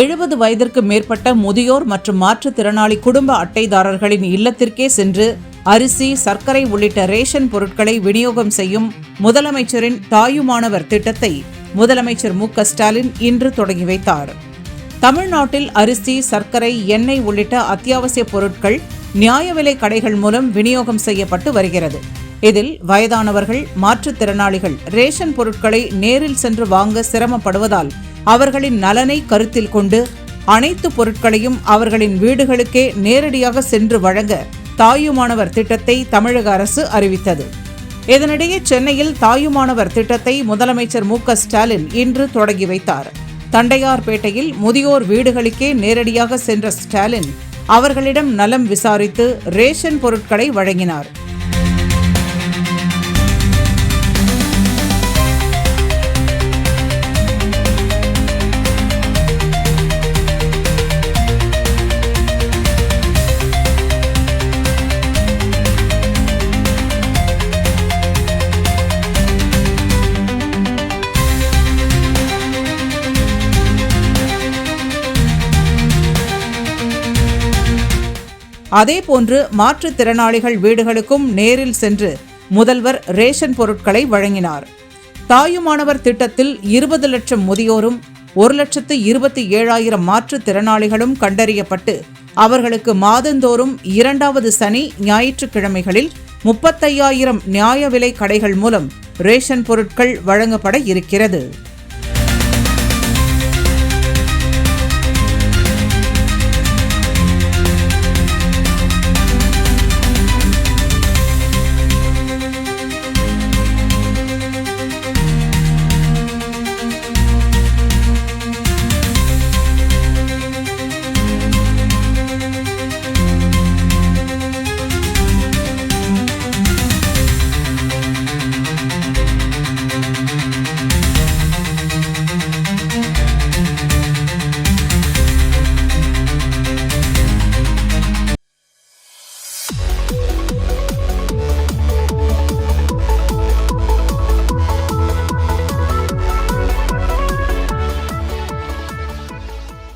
எழுபது வயதிற்கு மேற்பட்ட முதியோர் மற்றும் மாற்றுத்திறனாளி குடும்ப அட்டைதாரர்களின் இல்லத்திற்கே சென்று அரிசி சர்க்கரை உள்ளிட்ட ரேஷன் பொருட்களை விநியோகம் செய்யும் முதலமைச்சரின் தாயுமானவர் திட்டத்தை முதலமைச்சர் மு ஸ்டாலின் இன்று தொடங்கி வைத்தார். தமிழ்நாட்டில் அரிசி சர்க்கரை எண்ணெய் உள்ளிட்ட அத்தியாவசிய பொருட்கள் நியாய விலை கடைகள் மூலம் விநியோகம் செய்யப்பட்டு வருகிறது. இதில் வயதானவர்கள் மாற்றுத்திறனாளிகள் ரேஷன் பொருட்களை நேரில் சென்று வாங்க சிரமப்படுவதால் அவர்களின் நலனை கருத்தில் கொண்டு அனைத்து பொருட்களையும் அவர்களின் வீடுகளுக்கே நேரடியாக சென்று வழங்க தாயுமானவர் திட்டத்தை தமிழக அரசு அறிவித்தது. இதனிடையே சென்னையில் தாயுமானவர் திட்டத்தை முதலமைச்சர் மு ஸ்டாலின் இன்று தொடங்கி வைத்தார். தண்டையார்பேட்டையில் முதியோர் வீடுகளுக்கே நேரடியாக சென்ற ஸ்டாலின் அவர்களிடம் நலம் விசாரித்து ரேஷன் பொருட்களை வழங்கினார். அதேபோன்று மாற்றுத்திறனாளிகள் வீடுகளுக்கும் நேரில் சென்று முதல்வர் ரேஷன் பொருட்களை வழங்கினார். தாயுமானவர் திட்டத்தில் இருபது லட்சம் முதியோரும் ஒரு லட்சத்து இருபத்தி ஏழாயிரம் மாற்றுத்திறனாளிகளும் கண்டறியப்பட்டு அவர்களுக்கு மாதந்தோறும் இரண்டாவது சனி ஞாயிற்றுக்கிழமைகளில் முப்பத்தையாயிரம் நியாய விலை கடைகள் மூலம் ரேஷன் பொருட்கள் வழங்கப்பட இருக்கிறது.